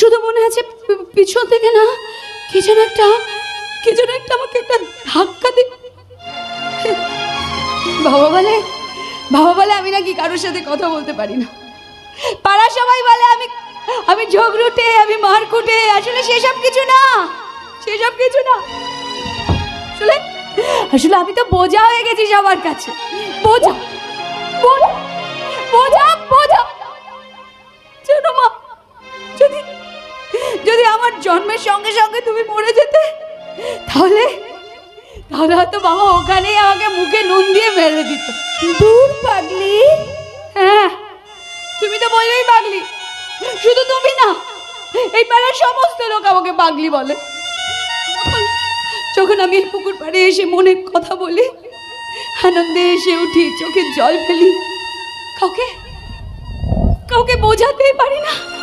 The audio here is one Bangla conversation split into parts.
শুধু মনে আছে পিছন থেকে না, কি যেন একটা, কি যেন একটা আমাকে একটা ধাক্কা দি, বাবা বলে বাবা বলে আমি নাকি কারোর সাথে কথা বলতে পারি না। পাড়া সবাই বলে আমি আমি ঝগড়ুটে, আমি মারকুটে, আসলে সেসব কিছু না, সেসব কিছু না। আসলে আসলে আমি তো বোঝা হয়ে গেছি সবার কাছে। বোঝা বোঝা বোঝা বোঝা। মা, যদি যদি আমার জন্মের সঙ্গে সঙ্গে তুমি মরে যেতে তাহলে তাহলে হয়তো বাবা ওখানেই আমাকে মুখে নুন দিয়ে মেরে দিত। দূর পাগলি। হ্যাঁ তুমি তো বললেই পাগলি। শুধু তুমি না এই পাড়ার সমস্ত লোক আমাকে পাগলি বলে। যখন- আমি এই পুকুর পাড়ে এসে মনের কথা বলি আনন্দে এসে উঠি চোখে জল ফেলি। কাউকে কাউকে বোঝাতেই পারি না।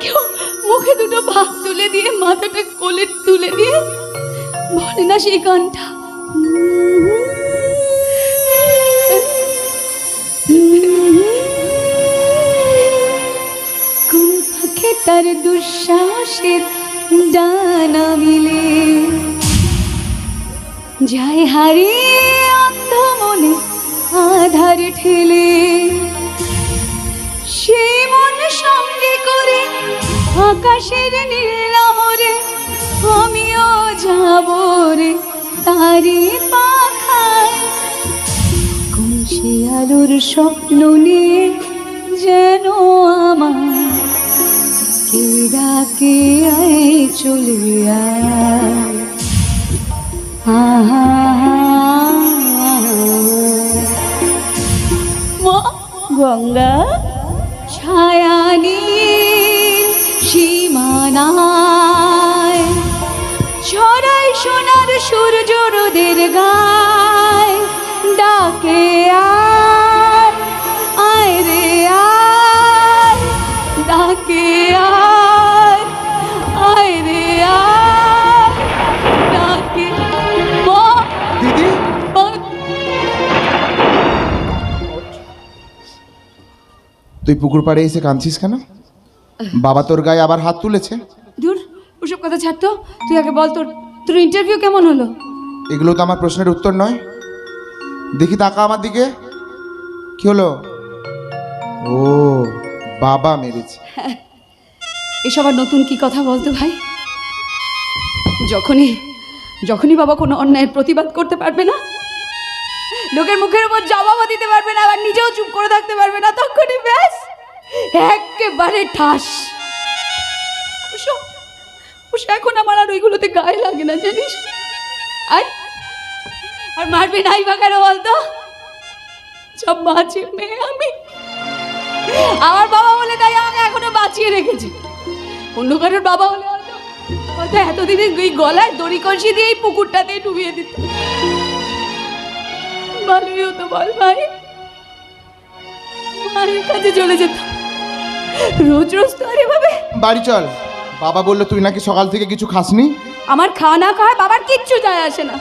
কেউ মুখে দুটো ভাত তুলে দিয়ে, মাথাটা কোলে তুলে দিয়ে বলে না সেই গানটা? তার দুঃসাহসের ডানা মিলে। যায় হারিয়ে অন্ধ মনে আধার ঠেলে। সে মন সঙ্গে করে আকাশের নীল লহরে আমিও যাব রে তারি পাখায়। আলোর স্বপ্ন নিয়ে যেন আমার কে ডাকে আয় চলে আহা গঙ্গা। ডাকে আয় আয় রে আয় ডাকে দিদি তুই পুকুর পাড়ে এসে কাঁদছিস কেন? বাবা তোর গায়ে আবার হাত তুলেছে? দূর ওসব কথা ছাড়তো তুই আগে বল তোর তোর ইন্টারভিউ কেমন হলো? এগুলো তো আমার প্রশ্নের উত্তর নয়। দেখি তাকা আমার দিকে। কি হলো? ও। বাবা মেরেছে। এসব আর নতুন কি কথা বলতো ভাই? যখনই যখনই বাবা কোনো অন্যায়ের প্রতিবাদ করতে পারবে না, লোকের মুখের উপর জবাবও দিতে পারবে না, আবার নিজেও চুপ করে থাকতে পারবে না, তখনই ব্যাস, একেবারে ঠাস। এখন আমার আর ওইগুলোতে গায়ে লাগে না, জানিস? আর আর মারবে নাই বা কেন বলতো? সব মাঝে মেয়ে আমি। আমার বাবা বলে তাই আমাকে এখনও বাঁচিয়ে রেখেছে। অন্য কারোর বাবা হলে হয়তো এতদিনে ওই গলায় দড়ি কষি দিয়ে এই পুকুরটাতেই ডুবিয়ে দিত। ভালোই হতো বল ভাই। মায়ের কাছে চলে যেত রোজ রোজ তো আর এভাবে বাড়ি চল। বাবা বলল তুই নাকি সকাল থেকে কিছু খাসনি? আমার খাওয়া না খাওয়ায় বাবার কিচ্ছু যায় আসে না।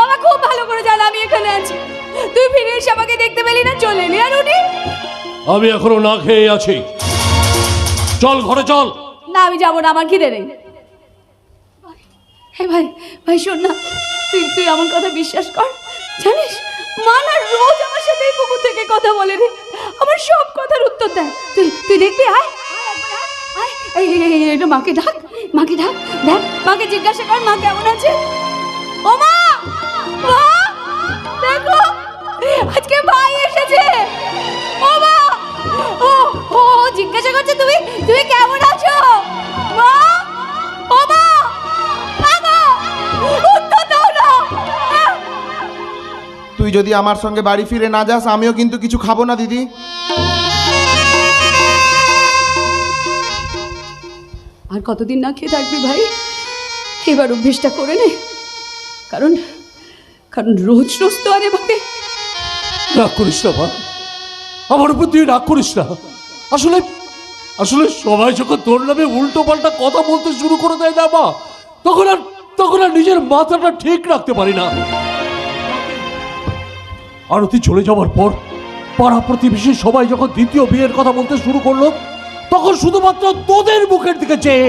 বাবা খুব ভালো করে জানে আমি এখানে আছি। তুই ফিরে এসে আমাকে দেখতে পেলি না চলে এলি আর উনি আমি এখনও না খেয়ে আছি। চল, ঘরে চল। না, আমি যাব না, আমার খিদে নেই। ভাই ভাই শোন না। তুই তুই আমার কথা বিশ্বাস কর। জানিস রোজ আমার সাথে এই পুকুর থেকে কথা বলে রে। আমার সব কথার উত্তর দেয়। তুই তুই দেখবি, আয়। আয় মাকে ডাক মাকে ডাক। দেখ, মাকে জিজ্ঞাসা কর, মা কেমন আছে? ও মা! দেখো, আজকে তুমি কেমন আছো? মা? ও! তুই যদি আমার সঙ্গে বাড়ি ফিরে না যাস আমিও কিন্তু কিছু খাব না দিদি। আর কতদিন না খেয়ে থাকবি ভাই? এবার অভ্যেসটা করে নে। কারণ কারণ রোজ রোজ তো আর এভাবে। রাগ করিস না মা। আমার উপর তুই রাগ করিস না। আসলে আসলে সবাই যখন তোর নামে উল্টো পাল্টা কথা বলতে শুরু করে দেয় না, মা, তখন আর তখন আর নিজের মাথাটা ঠিক রাখতে পারি না। আরতি চলে যাওয়ার পর পাড়া প্রতিবেশী সবাই যখন দ্বিতীয় বিয়ের কথা বলতে শুরু করল, তখন শুধুমাত্র তোদের মুখের দিকে চেয়ে,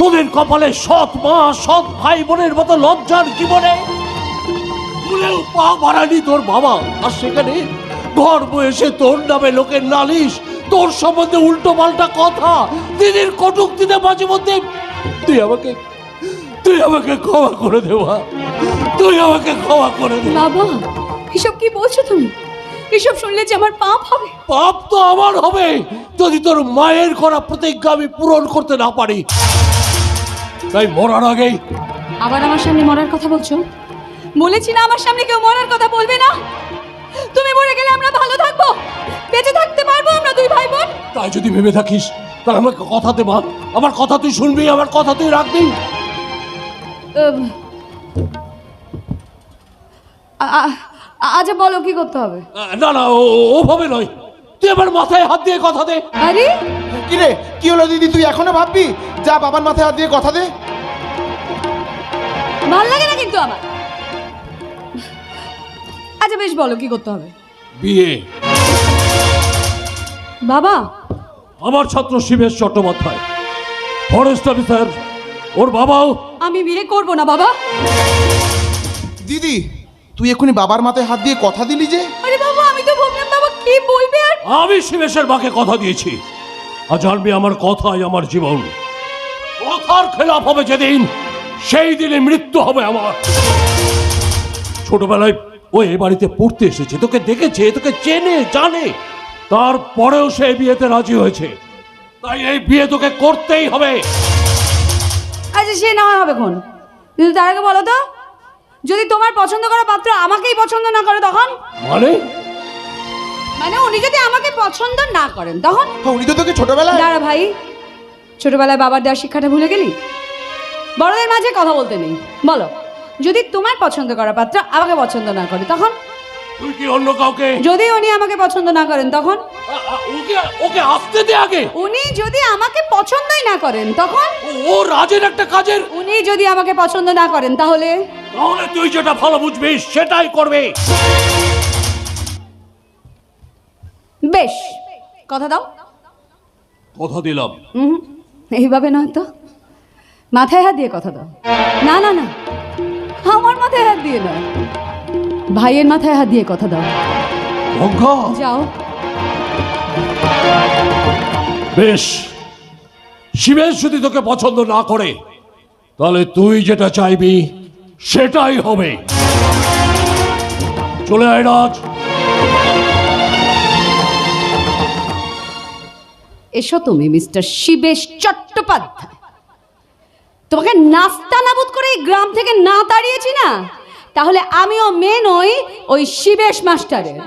তোদের কপালে সৎ মা, সৎ ভাই বোনের মতো লজ্জার জীবনে ভুলেও পা বাড়ানি তোর বাবা। আর সেখানে গর্ব এসে তোর নামে লোকের নালিশ তোর সম্বন্ধে উল্টো পাল্টা কথা। দিদির কটুক্তিতে মাঝে মধ্যে তুই আমাকে তুই আমাকে ক্ষমা করে দেওয়া তুই আমাকে ক্ষমা করে দে। বাবা এসব কি বলছো তুমি? এসব শুনলে যে আমার পাপ হবে? পাপ তো আমার হবে। যদি তোর মায়ের করা প্রতিজ্ঞা আমি পূরণ করতে না পারি তাই মরার আগেই আবার আমার সামনে মরার কথা বলছো? বলেছি না আমার সামনে কেউ মরার কথা বলবে না? তুমি মরে গেলে আমরা ভালো থাকব? বেঁচে থাকতে পারব আমরা দুই ভাই বোন তাই যদি ভেবে থাকিস তাহলে আমাকে কথা দে মা। আমার কথা তুই শুনবি আমার কথা তুই রাখবি। উম, আ- আ- আচ্ছা বলো কি করতে হবে? না না ও- ও- ওভাবে নয়। তুই আমার মাথায় হাত দিয়ে কথা দে। আরে? কি রে কি হলো দিদি তুই এখনও ভাববি? যা বাবার মাথায় হাত দিয়ে কথা দে। ভালো লাগে না কিন্তু আমার। আচ্ছা বেশ বলো কি করতে হবে? বিয়ে। বাবা। আমার ছাত্র শিবেশ চট্টোপাধ্যায় ফরেস্ট অফিসার ওর বাবাও। আমি বিয়ে করব না বাবা। দিদি তুই এক্ষুনি বাবার মাথায় হাত দিয়ে কথা দিলি যে? আরে বাবা আমি তো ভাবলাম বাবা কি বলবে আর? আমি শিবেশের মাকে কথা দিয়েছি। আর জানবি আমার কথাই আমার জীবন। কথার খেলাপ হবে যেদিন সেই দিনে মৃত্যু হবে আমার। ছোটবেলায় ও এ বাড়িতে পড়তে এসেছে তোকে দেখেছে তোকে চেনে জানে। তারপরেও সে বিয়েতে রাজি হয়েছে। তাই এই বিয়ে তোকে করতেই হবে। আচ্ছা সে না হয় হবে কোন? কিন্তু তার আগে বলো তো যদি তোমার পছন্দ করা পাত্র আমাকেই পছন্দ না করে তখন? মানে? মানে উনি যদি আমাকে পছন্দ না করেন তখন? উনি তো তোকে ছোটবেলায় দাঁড়া ভাই ছোটবেলায় বাবার দেওয়ার শিক্ষাটা ভুলে গেলি? বড়দের মাঝে কথা বলতে নেই। বলো যদি তোমার পছন্দ করা পাত্র আমাকে পছন্দ না করে তখন? তুই কি অন্য কাউকে? যদি উনি আমাকে পছন্দ না করেন তখন? ওকে ওকে আসতে দে আগে। উনি যদি আমাকে পছন্দই না করেন তখন? ও- ও রাজের একটা কাজের। উনি যদি আমাকে পছন্দ না করেন তাহলে? তাহলে তুই যেটা ভালো বুঝবি সেটাই করবে। বেশ কথা দাও। কথা দিলাম। হুম এইভাবে নয় তো। মাথায় হাত দিয়ে কথা দাও। না না না আমার মাথায় হাত দিয়ে নয়। ভাইয়ের মাথায় হাত দিয়ে কথা দাও। যাও। বেশ। শিবেশ যদি তোকে পছন্দ না করে তাহলে তুই যেটা চাইবি সেটাই হবে। চলে আয় রাজ। এসো তুমি মিস্টার শিবেশ চট্টোপাধ্যায়। তোমাকে নাস্তা নাবুদ করে এই গ্রাম থেকে না তাড়িয়েছি না? তাহলে আমিও মেন ওই ওই শিবেশ মাস্টারের।